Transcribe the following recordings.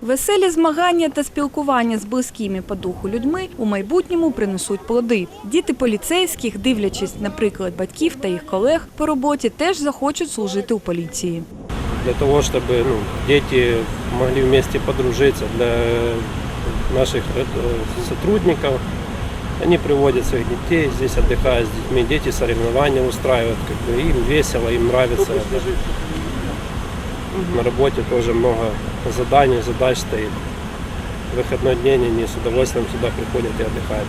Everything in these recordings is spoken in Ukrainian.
Веселі змагання та спілкування з близькими по духу людьми у майбутньому принесуть плоди. Діти поліцейських, дивлячись на приклад батьків та їх колег по роботі, теж захочуть служити у поліції. для того, чтобы ну, дети могли вместе подружиться. Для наших э, сотрудников они приводят своих детей, здесь отдыхают с детьми, дети соревнования устраивают, как бы им весело, им нравится. это. На работе тоже много заданий, задач стоит. В выходной день они с удовольствием сюда приходят и отдыхают.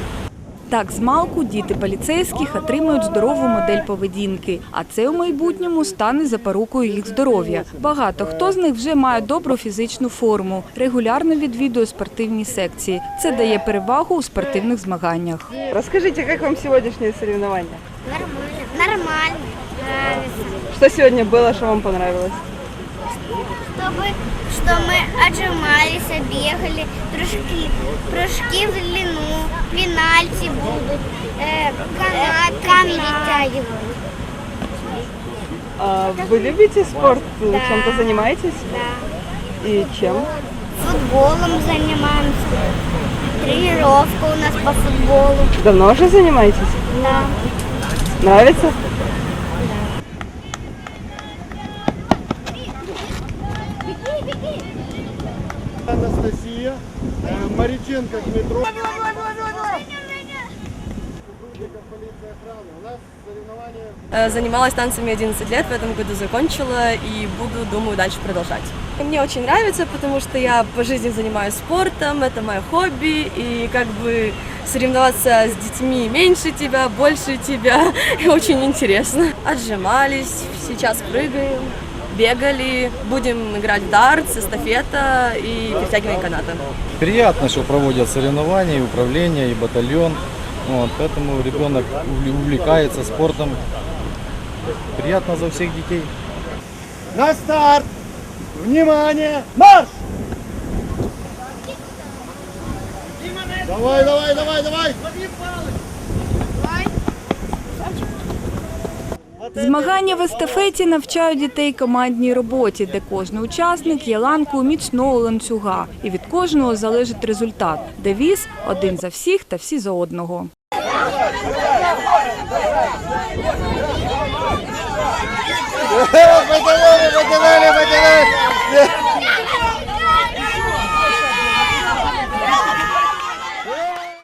Так, з малку діти поліцейських отримують здорову модель поведінки, а це у майбутньому стане запорукою їх здоров'я. Багато хто з них вже має добру фізичну форму, регулярно відвідує спортивні секції. Це дає перевагу у спортивних змаганнях. Расскажите, как вам сегодняшнее соревнование? Нормально. Нормально. Нравится. Что сегодня было, что вам понравилось? Чтобы, что мы отжимались, бегали, прыжки, прыжки в длину, пенальти будут, э, канат, камни вытягивают. А вы любите спорт? Вы Да. Чем-то занимаетесь? Да. И чем? Футболом занимаемся. Тренировка у нас по футболу. Давно уже занимаетесь? Да. Нравится? Анастасия, э, Мариченко соревнования Э, Занималась танцами 11 лет, в этом году закончила и буду, думаю, дальше продолжать. Мне очень нравится, потому что я по жизни занимаюсь спортом, это мое хобби, и как бы соревноваться с детьми меньше тебя, больше тебя, очень интересно. Отжимались, сейчас прыгаем, бегали, будем играть в дартс, эстафета и перетягивание каната. Приятно, что проводят соревнования, и управление, и батальон. Вот, поэтому ребенок увле- увлекается спортом. Приятно за всех детей. на старт. Внимание, марш! Давай, давай, давай, давай! Змагання в естафеті навчають дітей командній роботі, де кожен учасник є ланкою міцного ланцюга, і від кожного залежить результат. Девіз один за всіх та всі за одного.